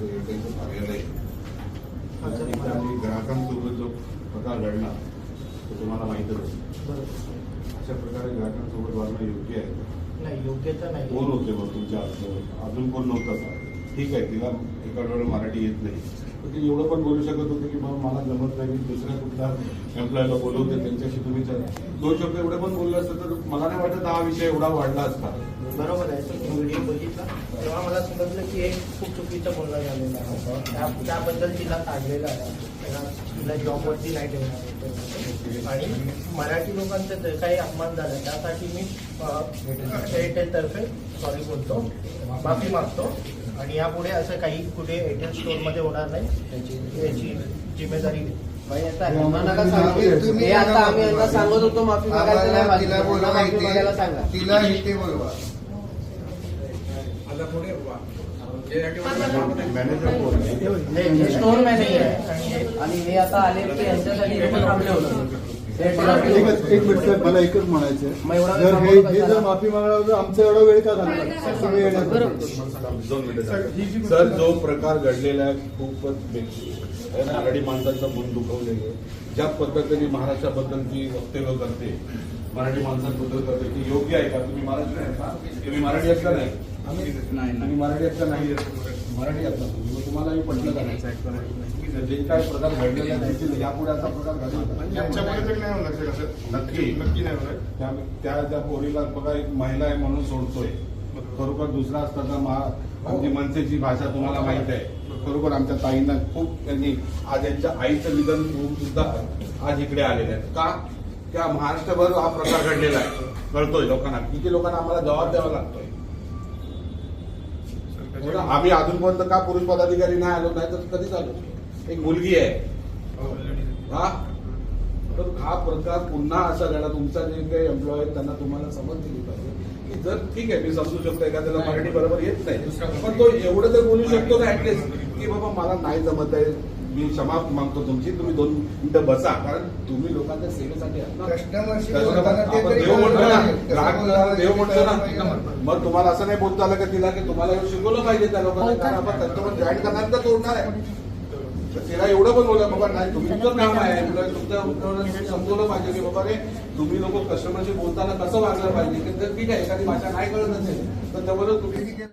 त्यांचं कार्यालय आहे. आम्ही ग्राहकांसोबत जो प्रकार घडला तो तुम्हाला माहीतच असेल अशा प्रकारे ग्राहकांसोबत वागणं योग्य आहे नाही योग्य तर नाही. कोण होते मग तुमच्या अजून कोण नव्हतं? का ठीक आहे तिला एका मराठी येत नाही. तर ती एवढं पण बोलू शकत होते की बाबा मला जमत नाही मी दुसऱ्या कुठल्या एम्प्लॉयला बोलवते त्यांच्याशी तुम्ही दोन शब्द एवढे पण बोलले असतं तर मला नाही वाटत हा विषय एवढा वाढला असता. बरोबर आहे. सर व्हिडिओ बघितला. तेव्हा मला समजलं की हे खूप चुकीचं बोलणं झालेलं आहे. त्या- त्याबद्दल तिला काढलेलं आहे. तिला तिला जॉबवरती नाही ठेवणार आहे. आणि मराठी लोकांचा जे काही अपमान झाला त्यासाठी मी एअरटेल तर्फे सॉरी बोलतो. माफी मागतो. आणि यापुढे असं काही कुठे एअरटेल स्टोअरमध्ये होणार नाही. याची याची जिम्मेदारी. हे सांगत होतो माफी मागायला सांगा. तिला इथे बोलवा. मॅनेजर कोण आहे? स्टोअर मॅनेजर आहे आणि हे- आणि आता आले की यांच्यासाठी इथे थांबले होते. एकच एक मिनिट साहेब मला एकच म्हणायचं मग एवढा आहे. वेळ जर हे थांबवलं जर कशाला? माफी मागणार तर आमचा एवढा वेळ का घालणार तुम्ही येण्यासाठी. दोन मिनिटं सर जो प्रकार घडलेला आहे खूपच मराठी माणसाचं मन दुखवलेलं आहे. ज्या पद्धतीने महाराष्ट्राबद्दलची वक्तव्य करते मराठी माणसांबद्दल करते ती योग्य आहे का? तुम्ही मराठी आहे का? तुम्ही मराठी का नाही. तुम्ही मराठी नाही मराठी आहेत ना तुम्ही मग तुम्हालाही पटलं का नाही? जे काय प्रकार घडलेले यापुढे असा प्रकार घडला नक्की. नक्की नाही होणार. त्या त्या पोरीला बघा एक महिला आहे म्हणून सोडतोय. खरोखर दुसरा असता तर मा- आमची मनसेची भाषा तुम्हाला माहीत आहे. खरोखर आमच्या ताईंना खूप त्यांनी आज यांच्या आईचं निधन होऊन सुद्धा आज इकडे आलेले आहेत. का? त्या महाराष्ट्रभर हा प्रकार घडलेला आहे. कळतोय लोकांना. किती लोकांना आम्हाला जबाब द्यावा लागतोय? हो? आम्ही अजूनपर्यंत का पुरुष पदाधिकारी नाही आलो? नाही तर कधीच आलो? एक मुलगी आहे. हा? तर हा प्रकार पुन्हा असा घडा तुमचा जे काही एम्प्लॉय आहेत त्यांना तुम्हाला समज दिली पाहिजे. की जर ठीक आहे मी समजू शकतो एखाद्याला मराठी बरोबर येत नाही. पण तो एवढं तर बोलू शकतो ना ऍटलिस्ट की बाबा मला नाही जमत आहे. मी क्षमा मागतो तुमची. तुम्ही दोन मिनिटं बसा कारण तुम्ही लोकांच्या सेवेसाठी तरी देव म्हणतो ना देव म्हणतो ना मग तुम्हाला असं नाही बोलता आलं का तिला की तुम्हाला शिकवलं पाहिजे त्या लोकांना आपण कस्टमर जॉईन करणार तर तोडणार आहे. तर तिला एवढं पण बोला बाबा नाही तुमचं काम आहे तुम्ही समजवलं पाहिजे की बाबा रे तुम्ही लोक कस्टमरशी बोलताना कसं वागलं पाहिजे की जर ठीक आहे एखादी भाषा नाही कळत असेल तर त्यावर तुम्ही